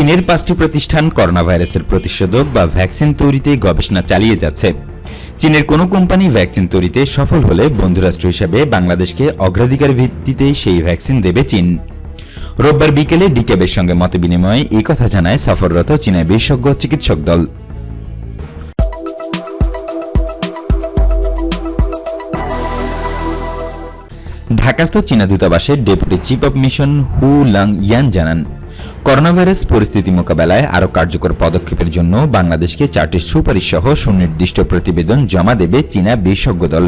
চীনের পাঁচটি প্রতিষ্ঠান করোনা ভাইরাসের প্রতিষেধক বা ভ্যাকসিন তৈরিতে গবেষণা চালিয়ে যাচ্ছে। চীনের কোনো কোম্পানি ভ্যাকসিন তৈরিতে সফল হলে বন্ধুরাষ্ট্র হিসেবে বাংলাদেশকে অগ্রাধিকার ভিত্তিতে সেই ভ্যাকসিন দেবে চীন। রোববার বিকেলে ডিকেবের সঙ্গে মতবিনিময়ে এই কথা জানায় সফররত চীনের বিশেষজ্ঞ চিকিৎসক দল। ঢাকাস্থ চীনা দূতাবাসের deputy chief of mission Hu Lang Yan জানান করোনা ভাইরাস পরিস্থিতি মোকাবেলায় আরও কার্যকর পদক্ষেপের জন্য বাংলাদেশকে চারটি সুপারিশ সহ সুনির্দিষ্ট প্রতিবেদন জমা দেবে চীনা বিশেষজ্ঞ দল।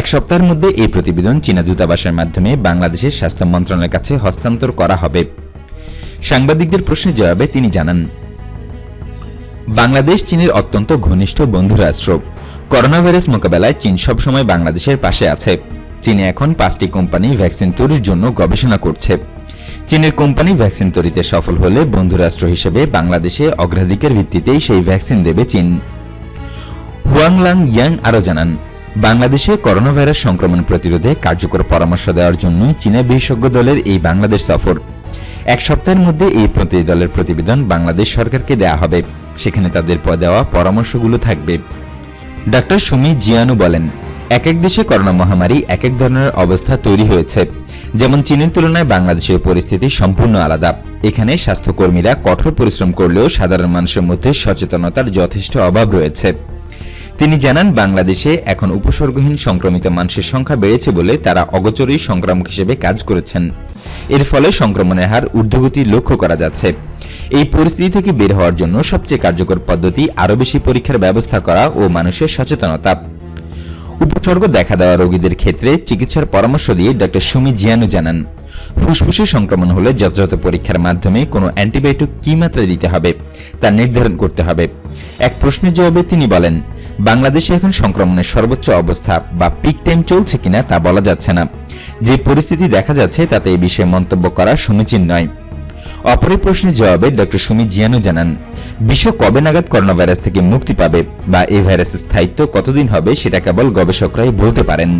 এক সপ্তাহের মধ্যে এই প্রতিবেদন চীনা দূতাবাসের মাধ্যমে বাংলাদেশের স্বাস্থ্য মন্ত্রণালয়ের কাছে হস্তান্তর করা হবে। সাংবাদিকদের প্রশ্নের জবাবে তিনি জানান, বাংলাদেশ চীনের অত্যন্ত ঘনিষ্ঠ বন্ধু রাষ্ট্র করোনা ভাইরাস মোকাবেলায় চীন সবসময় বাংলাদেশের পাশে আছে। চীনে এখন পাঁচটি কোম্পানি ভ্যাকসিন তৈরির জন্য গবেষণা করছে। চীনের কোম্পানি ভ্যাকসিন তৈরিতে সফল হলে বন্ধুরাষ্ট্র হিসেবে বাংলাদেশে অগ্রাধিকার ভিত্তিতেই সেই ভ্যাকসিন দেবে চীন। হুয়াংলাং ইয়াং আরও জানান, বাংলাদেশে করোনা ভাইরাস সংক্রমণ প্রতিরোধে কার্যকর পরামর্শ দেওয়ার জন্য চীনা বিশেষজ্ঞ দলের এই বাংলাদেশ সফর। এক সপ্তাহের মধ্যে এই প্রতিনিধি দলের প্রতিবেদন বাংলাদেশ সরকারকে দেয়া হবে, সেখানে তাদের দেওয়া পরামর্শগুলো থাকবে। ডাক্তার সুমি জিয়ানু বলেন এক এক দেশে করোনা মহামারী এক এক ধরনের অবস্থা তৈরি হয়েছে। যেমন চীনের তুলনায় বাংলাদেশের পরিস্থিতি সম্পূর্ণ আলাদা। এখানে স্বাস্থ্যকর্মীরা কঠোর পরিশ্রম করলেও সাধারণ মানুষের মধ্যে সচেতনতার যথেষ্ট অভাব রয়েছে। তিনি জানান, বাংলাদেশে এখন উপসর্গহীন সংক্রমিত মানুষের সংখ্যা বেড়েছে বলে তারা অগোচরেই সংক্রামক হিসেবে কাজ করেছেন। এর ফলে সংক্রমণের হার ঊর্ধ্বগতি লক্ষ্য করা যাচ্ছে। এই পরিস্থিতি থেকে বের হওয়ার জন্য সবচেয়ে কার্যকর পদ্ধতি আরও বেশি পরীক্ষার ব্যবস্থা করা ও মানুষের সচেতনতা। উপসর্গ দেখা দেওয়া রোগীদের ক্ষেত্রে চিকিৎসার পরামর্শ দিয়ে ডক্টর সুমি জিয়ানু জানান। ফুসফুসে সংক্রমণ হলে যথাযথ পরীক্ষার মাধ্যমে কোনো অ্যান্টিবায়োটিক কী মাত্রা দিতে হবে তা নির্ধারণ করতে হবে। এক প্রশ্নের জবাবে তিনি বলেন, বাংলাদেশে এখন সংক্রমণের সর্বোচ্চ অবস্থা বা পিক টাইম চলছে কিনা তা বলা যাচ্ছে না। যে পরিস্থিতি দেখা যাচ্ছে তাতে এই বিষয়ে মন্তব্য করা সমীচীন নয়। অপরের প্রশ্নের জবাবে ডক্টর সুমি জিয়ানু জানান, বিশ্ব কবে নাগাদ করোনা ভাইরাস থেকে মুক্তি পাবে বা এই ভাইরাসের স্থায়িত্ব কতদিন হবে সেটা কেবল গবেষকরাই বলতে পারেন।